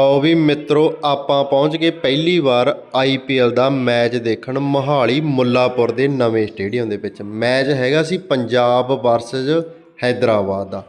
ਲਓ ਵੀ ਮਿੱਤਰੋ, ਆਪਾਂ ਪਹੁੰਚ ਗਏ ਪਹਿਲੀ ਵਾਰ ਆਈਪੀਐਲ ਦਾ ਮੈਚ ਦੇਖਣ ਮੋਹਾਲੀ ਮੁੱਲਾਪੁਰ ਦੇ ਨਵੇਂ ਸਟੇਡੀਅਮ ਦੇ ਵਿੱਚ। ਮੈਚ ਹੈਗਾ ਸੀ ਪੰਜਾਬ ਵਰਸਸ ਹੈਦਰਾਬਾਦ ਦਾ।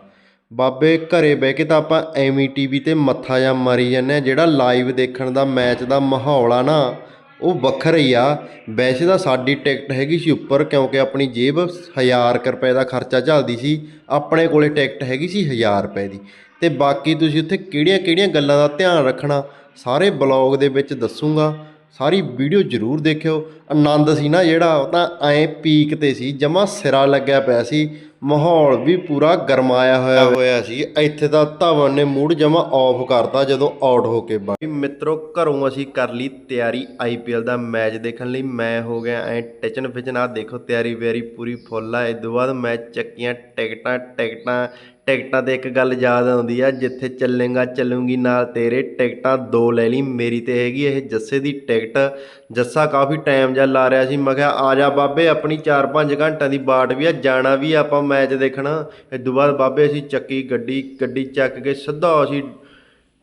ਬਾਬੇ, ਘਰੇ ਬਹਿ ਕੇ ਤਾਂ ਆਪਾਂ ਐਵੇਂ ਟੀਵੀ ਤੇ ਮੱਥਾ ਜਾਂ ਮਾਰੀ ਜਾਂਦੇ ਆ ਜਿਹੜਾ ਲਾਈਵ ਦੇਖਣ ਦਾ ਮੈਚ ਦਾ ਮਾਹੌਲ ਆ ਨਾ, ਉਹ ਵੱਖਰਾ ਹੀ ਆ। ਵੈਸੇ ਤਾਂ ਸਾਡੀ ਟਿਕਟ ਹੈਗੀ ਸੀ ਉੱਪਰ, ਕਿਉਂਕਿ ਆਪਣੀ ਜੇਬ 1000 ਕੁ ਰੁਪਏ ਦਾ ਖਰਚਾ ਝੱਲਦੀ ਸੀ। ਆਪਣੇ ਕੋਲੇ ਟਿਕਟ ਹੈਗੀ ਸੀ 1000 ਰੁਪਏ ਦੀ। ਤੇ ਬਾਕੀ ਤੁਸੀਂ ਉੱਥੇ ਕਿਹੜੀਆਂ-ਕਿਹੜੀਆਂ ਗੱਲਾਂ ਦਾ ਧਿਆਨ ਰੱਖਣਾ, ਸਾਰੇ ਬਲੌਗ ਦੇ ਵਿੱਚ ਦੱਸੂਗਾ। ਸਾਰੀ ਵੀਡੀਓ ਜ਼ਰੂਰ ਦੇਖਿਓ। ਆਨੰਦ ਸੀ ਨਾ ਜਿਹੜਾ, ਉਹ ਤਾਂ ਐਂ ਪੀਕ ਤੇ ਸੀ, ਜਮਾ ਸਿਰਾ ਲੱਗਿਆ ਪਿਆ ਸੀ। ਮਾਹੌਲ ਵੀ ਪੂਰਾ ਗਰਮਾਇਆ ਹੋਇਆ ਹੋਇਆ ਸੀ। ਇੱਥੇ ਤਾਂ ਧਵਨ ਨੇ ਮੂਡ ਜਮਾ ਆਫ ਕਰਤਾ ਜਦੋਂ ਆਊਟ ਹੋ ਕੇ ਬਾਕੀ ਮਿੱਤਰੋ ਘਰੋਂ ਅਸੀਂ ਕਰ ਲਈ ਤਿਆਰੀ ਆਈਪੀਐਲ ਦਾ ਮੈਚ ਦੇਖਣ ਲਈ। ਮੈਂ ਹੋ ਗਿਆ ਐ ਟਚਨ ਫਿਚਨ ਆ ਦੇਖੋ ਤਿਆਰੀ ਵਿਆਰੀ ਪੂਰੀ ਫੁੱਲ ਆ। ਇਸ ਤੋਂ ਬਾਅਦ ਮੈਚ ਚੱਕੀਆਂ ਟਿਕਟਾਂ ਟਿਕਟਾਂ ਟਿਕਟਾਂ ਤੇ ਇੱਕ ਗੱਲ ਯਾਦ ਆਉਂਦੀ ਆ ਜਿੱਥੇ ਚੱਲੇਗਾ ਚੱਲੂਗੀ ਨਾਲ ਤੇਰੇ ਟਿਕਟਾਂ ਦੋ ਲੈ ਲਈ। ਮੇਰੀ ਤੇ ਹੈਗੀ ਇਹ ਜੱਸੇ ਦੀ ਟਿਕਟ। ਜੱਸਾ ਕਾਫੀ ਟਾਈਮ ਜਾਂ ਲਾ ਰਿਹਾ ਸੀ। ਮੈਂ ਕਿਹਾ ਆ ਜਾ ਬਾਬੇ ਆਪਣੀ 4-5 ਘੰਟਿਆਂ ਦੀ ਬਾਟ ਵੀ ਆ ਜਾਣਾ ਵੀ ਆਪਾਂ ਮੈਚ ਦੇਖਣਾ। ਇਸ ਤੋਂ ਬਾਅਦ ਬਾਬੇ ਅਸੀਂ ਚੱਕੀ ਗੱਡੀ ਗੱਡੀ ਚੱਕ ਕੇ ਸਿੱਧਾ ਅਸੀਂ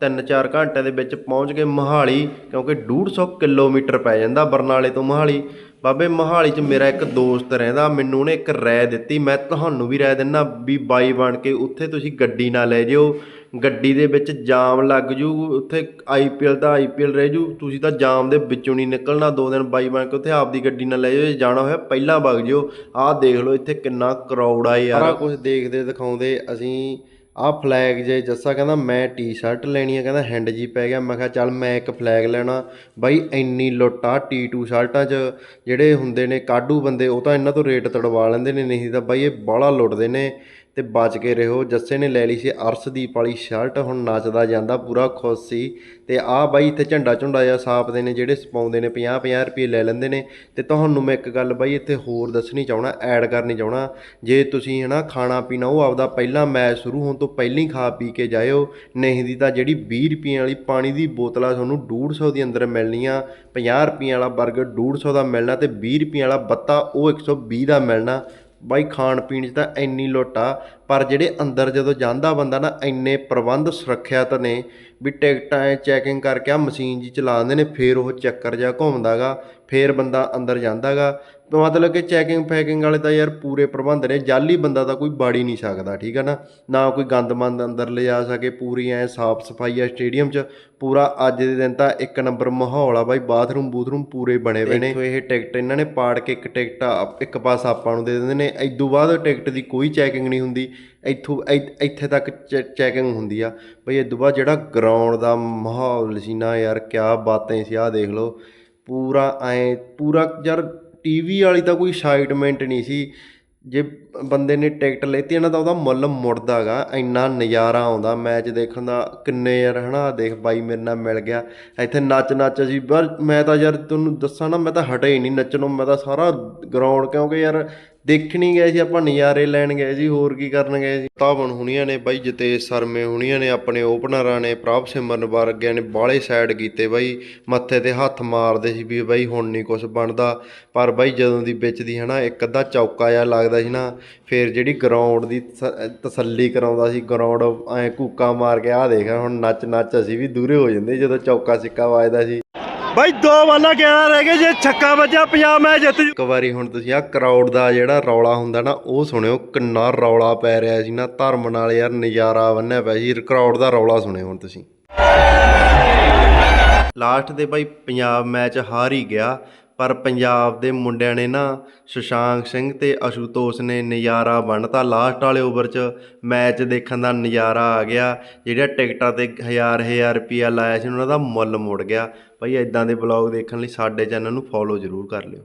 ਤਿੰਨ ਚਾਰ ਘੰਟਿਆਂ ਦੇ ਵਿੱਚ ਪਹੁੰਚ ਗਏ ਮੋਹਾਲੀ, ਕਿਉਂਕਿ 150 ਕਿਲੋਮੀਟਰ ਪੈ ਜਾਂਦਾ ਬਰਨਾਲੇ ਤੋਂ ਮੋਹਾਲੀ। ਬਾਬੇ, ਮੋਹਾਲੀ 'ਚ ਮੇਰਾ ਇੱਕ ਦੋਸਤ ਰਹਿੰਦਾ, ਮੈਨੂੰ ਉਹਨੇ ਇੱਕ ਰਾਏ ਦਿੱਤੀ, ਮੈਂ ਤੁਹਾਨੂੰ ਵੀ ਰਾਏ ਦਿੰਦਾ ਵੀ ਬਾਈ ਬਣ ਕੇ ਉੱਥੇ ਤੁਸੀਂ ਗੱਡੀ ਨਾ ਲੈ ਜਿਓ। ਗੱਡੀ ਦੇ ਵਿੱਚ ਜਾਮ ਲੱਗ ਜੂ, ਉੱਥੇ ਆਈਪੀਐਲ ਦਾ ਆਈਪੀਐਲ ਰਹਿ ਜੂ, ਤੁਸੀਂ ਤਾਂ ਜਾਮ ਦੇ ਵਿੱਚੋਂ ਨਹੀਂ ਨਿਕਲਣਾ, ਦੋ ਦਿਨ ਬਾਈ ਬਣ ਕੇ ਉੱਥੇ ਆਪਦੀ ਗੱਡੀ ਨਾਲ ਲੈ ਜਾਓ, ਜੇ ਜਾਣਾ ਹੋਇਆ ਪਹਿਲਾਂ ਵਗ ਜਿਓ, ਆਹ ਦੇਖ ਲਓ ਇੱਥੇ ਕਿੰਨਾ ਕਰਾਊਡ ਆ ਯਾਰ। ਸਾਰਾ ਕੁਝ ਦੇਖਦੇ ਦਿਖਾਉਂਦੇ, ਅਸੀਂ ਆਹ ਫਲੈਗ ਜੇ ਜੱਸਾ ਕਹਿੰਦਾ ਮੈਂ ਟੀ-ਸ਼ਰਟ ਲੈਣੀ ਆ, ਕਹਿੰਦਾ ਹੈਂਡ ਜੀ ਪੈ ਗਿਆ, ਮੈਂ ਕਿਹਾ ਚੱਲ ਮੈਂ ਇੱਕ ਫਲੈਗ ਲੈਣਾ। ਬਾਈ ਇੰਨੀ ਲੁੱਟ ਆ ਟੀ2 ਸ਼ਰਟਾਂ 'ਚ, ਜਿਹੜੇ ਹੁੰਦੇ ਨੇ ਕਾਡੂ ਬੰਦੇ, ਉਹ ਤਾਂ ਇਹਨਾਂ ਤੋਂ ਰੇਟ ਤੜਵਾ ਲੈਂਦੇ ਨੇ, ਨਹੀਂ ਤਾਂ ਬਾਈ ਇਹ ਬਾਹਲਾ ਲੁੱਟਦੇ ਨੇ। ਤੇ ਬਚ ਕੇ ਰਹੋ। ਜੱਸੇ ਨੇ ਲੈ ਲਈ ਸੀ ਅਰਸ਼ਦੀਪ ਵਾਲੀ ਸ਼ਰਟ। ਹੁਣ ਨੱਚਦਾ ਜਾਂਦਾ ਪੂਰਾ ਖੁਸ਼ ਸੀ ਤੇ ਆਹ ਬਾਈ ਇੱਥੇ ਝੰਡਾ ਝੁੰਡਾ ਜਿਹਾ ਸਾਪਦੇ ਨੇ, ਜਿਹੜੇ ਸਪਾਉਂਦੇ ਨੇ 50 50 ਰੁਪਏ ਲੈ ਲੈਂਦੇ ਨੇ। ਤੇ ਤੁਹਾਨੂੰ ਮੈਂ ਇੱਕ ਗੱਲ ਬਾਈ, ਇੱਥੇ ਹੋਰ ਦੱਸਣੀ ਚਾਹਣਾ ਐਡ ਕਰਨੀ ਚਾਹਣਾ ਜੇ ਤੁਸੀਂ ਹਨਾ ਖਾਣਾ ਪੀਣਾ, ਉਹ ਆਪਦਾ ਪਹਿਲਾਂ ਮੈਚ ਸ਼ੁਰੂ ਹੋਣ ਤੋਂ ਪਹਿਲਾਂ ਹੀ ਖਾ ਪੀ ਕੇ ਜਾਇਓ। ਨਹੀਂ ਦੀ ਤਾਂ ਜਿਹੜੀ 20 ਰੁਪਏ ਵਾਲੀ ਪਾਣੀ ਦੀ ਬੋਤਲ ਆ ਤੁਹਾਨੂੰ 150 ਦੇ ਅੰਦਰ ਮਿਲਣੀ ਆ 50 ਰੁਪਏ ਵਾਲਾ 버ਗਰ 150 ਦਾ ਮਿਲਣਾ ਤੇ 20 ਰੁਪਏ ਵਾਲਾ ਬੱਤਾ, ਉਹ 120 ਦਾ ਮਿਲਣਾ। ਬਾਈ ਖਾਣ ਪੀਣ 'ਚ ਤਾਂ ਇੰਨੀ ਲੁੱਟ ਆ। ਪਰ ਜਿਹੜੇ ਅੰਦਰ ਜਦੋਂ ਜਾਂਦਾ ਬੰਦਾ ਨਾ, ਇੰਨੇ ਪ੍ਰਬੰਧ ਸੁਰੱਖਿਅਤ ਨੇ ਵੀ ਟਿਕਟਾਂ ਐ ਚੈਕਿੰਗ ਕਰਕੇ ਆ ਮਸ਼ੀਨ ਜੀ ਚਲਾ ਦਿੰਦੇ ਨੇ, ਫੇਰ ਉਹ ਚੱਕਰ ਜਿਹਾ ਘੁੰਮਦਾਗਾ, ਫੇਰ ਬੰਦਾ ਅੰਦਰ ਜਾਂਦਾਗਾ। ਮਤਲਬ ਕਿ ਚੈਕਿੰਗ ਫੈਕਿੰਗ ਵਾਲੇ ਤਾਂ ਯਾਰ ਪੂਰੇ ਪ੍ਰਬੰਧ ਨੇ, ਜਾਲੀ ਬੰਦਾ ਤਾਂ ਕੋਈ ਬਾੜੀ ਨਹੀਂ ਸਕਦਾ, ਠੀਕ ਹੈ ਨਾ? ਨਾ ਕੋਈ ਗੰਦਮੰਦ ਅੰਦਰ ਲਿਜਾ ਸਕੇ, ਪੂਰੀ ਐ ਸਾਫ਼ ਸਫ਼ਾਈ ਆ ਸਟੇਡੀਅਮ 'ਚ। ਪੂਰਾ ਅੱਜ ਦੇ ਦਿਨ ਤਾਂ ਇੱਕ ਨੰਬਰ ਮਾਹੌਲ ਆ ਬਾਈ, ਬਾਥਰੂਮ ਬੂਥਰੂਮ ਪੂਰੇ ਬਣੇ ਹੋਏ ਨੇ। ਇਹ ਟਿਕਟ ਇਹਨਾਂ ਨੇ ਪਾੜ ਕੇ ਇੱਕ ਟਿਕਟ ਆ- ਇੱਕ ਪਾਸ ਆਪਾਂ ਨੂੰ ਦੇ ਦਿੰਦੇ ਨੇ। ਇਦੋਂ ਬਾਅਦ ਟਿਕਟ ਦੀ ਕੋਈ ਚੈਕਿੰਗ ਨਹੀਂ ਹੁੰਦੀ। ਇੱਥੋਂ ਇ- ਇੱਥੇ ਤੱਕ ਚੈਕਿੰਗ ਹੁੰਦੀ ਆ। ਬਈ ਇਦੋਂ ਬਾਅਦ ਜਿਹੜਾ ਗਰਾਊਂਡ ਦਾ ਮਾਹੌਲ ਸੀ ਨਾ ਯਾਰ, ਕਿਆ ਬਾਤਾਂ ਸੀ, ਆਹ ਦੇਖ ਲਓ। ਪੂਰਾ ਐ, ਪੂਰਾ ਯਾਰ ਟੀਵੀ ਵਾਲੀ ਤਾਂ ਕੋਈ ਐਕਸਾਈਟਮੈਂਟ ਨਹੀਂ ਸੀ। ਜੇ ਬੰਦੇ ਨੇ ਟਿਕਟ ਲੈਤੀ ਨਾ ਤਾਂ ਉਹਦਾ ਮੁੱਲ ਮੁੜਦਾਗਾ ਇੰਨਾ ਨਜ਼ਾਰਾ ਆਉਂਦਾ ਮੈਚ ਦੇਖਣ ਦਾ। ਕਿੰਨੇ ਯਾਰ, ਹਨਾ ਆਹ ਦੇਖ ਬਾਈ ਮੇਰੇ ਨਾਲ ਮਿਲ ਗਿਆ। ਇੱਥੇ ਨੱਚ ਨੱਚ ਅਸੀਂ ਪਰ ਮੈਂ ਤਾਂ ਯਾਰ ਤੁਹਾਨੂੰ ਦੱਸਾਂ ਨਾ, ਮੈਂ ਤਾਂ ਹਟੇ ਹੀ ਨਹੀਂ ਨੱਚਣੋਂ। ਮੈਂ ਤਾਂ ਸਾਰਾ ਗਰਾਊਂਡ ਕਿਉਂਕਿ ਯਾਰ ਦੇਖਣੀ ਗਏ ਸੀ, ਆਪਾਂ ਨਜ਼ਾਰੇ ਲੈਣ ਗਏ ਸੀ, ਹੋਰ ਕੀ ਕਰਨ ਗਏ ਸੀ। ਤਾਵਣ ਹੁਣੀਆਂ ਨੇ ਬਾਈ, ਜਤੇਸ਼ ਸਰਮੇ ਹੁਣੀਆਂ ਨੇ, ਆਪਣੇ ਓਪਨਰਾਂ ਨੇ, ਪ੍ਰਭ ਸਿਮਰਨ ਵਰਗਿਆਂ ਨੇ ਬਾਲੇ ਸਾਈਡ ਕੀਤੇ ਬਾਈ, ਮੱਥੇ ਤੇ ਹੱਥ ਮਾਰਦੇ ਸੀ ਵੀ ਬਾਈ, ਹੁਣ ਨਹੀਂ ਕੁਝ ਬਣਦਾ। ਪਰ ਬਾਈ, ਜਦੋਂ ਦੀ ਵਿੱਚ ਦੀ ਹਨਾ, ਇੱਕ ਅੱਧਾ ਚੌਕਾ ਜਿਹਾ ਲੱਗਦਾ ਸੀ ਨਾ, ਫਿਰ ਜਿਹੜੀ ਗਰਾਊਂਡ ਦੀ ਤਸ- ਤਸੱਲੀ ਕਰਾਉਂਦਾ ਸੀ ਗਰਾਊਂਡ ਐ ਕੂਕਾ ਮਾਰ ਕੇ, ਆਹ ਦੇਖ, ਹੁਣ ਨੱਚ ਨੱਚ ਅਸੀਂ ਵੀ ਦੂਰੇ ਹੋ ਜਾਂਦੇ, ਜਦੋਂ ਚੌਕਾ ਸਿੱਕਾ ਵੱਜਦਾ ਸੀ। ਬਾਈ ਦੋ ਵਾਲਾ ਕਹਿਣਾ ਰਹਿ ਗਏ, ਜੇ ਛੱਕਾ ਵੱਜਿਆ ਪੰਜਾਬ ਮੈਚ ਜਿੱਤ ਜੂ। ਇੱਕ ਵਾਰੀ ਹੁਣ ਤੁਸੀਂ ਆਹ ਕਰਾਊਡ ਦਾ ਜਿਹੜਾ ਰੌਲਾ ਹੁੰਦਾ ਨਾ, ਉਹ ਸੁਣਿਓ, ਕਿੰਨਾ ਰੌਲਾ ਪੈ ਰਿਹਾ ਸੀ ਨਾ, ਧਰਮ ਨਾਲ ਯਾਰ ਨਜ਼ਾਰਾ ਬੰਨਿਆ ਪਿਆ ਸੀ ਕਰਾਊਡ ਦਾ ਰੌਲਾ ਸੁਣਿਓ ਹੁਣ ਤੁਸੀਂ। ਲਾਸਟ ਦੇ ਭਾਈ ਪੰਜਾਬ ਮੈਚ ਹਾਰ ਹੀ ਗਿਆ, ਪਰ ਪੰਜਾਬ ਦੇ ਮੁੰਡਿਆਂ ਨੇ ਨਾ ਸੁਸ਼ਾਂਕ ਸਿੰਘ ਤੇ ਅਸ਼ੂਤੋਸ਼ ਨੇ ਨਜ਼ਾਰਾ ਬੰਨਤਾ ਲਾਸਟ ਵਾਲੇ ਓਵਰ 'ਚ ਮੈਚ ਦੇਖਣ ਦਾ ਨਜ਼ਾਰਾ ਆ ਗਿਆ ਜਿਹੜਾ ਟਿਕਟਾਂ ਤੇ ਹਜ਼ਾਰ ਹਜ਼ਾਰ ਰੁਪਿਆ ਲਾਇਆ ਸੀ, ਉਹਨਾਂ ਦਾ ਮੁੱਲ ਮੁੜ ਗਿਆ। ਭਾਈ ਇੱਦਾਂ ਦੇ ਬਲੌਗ ਦੇਖਣ ਲਈ ਸਾਡੇ ਚੈਨਲ ਨੂੰ ਫੋਲੋ ਜ਼ਰੂਰ ਕਰ ਲਿਓ।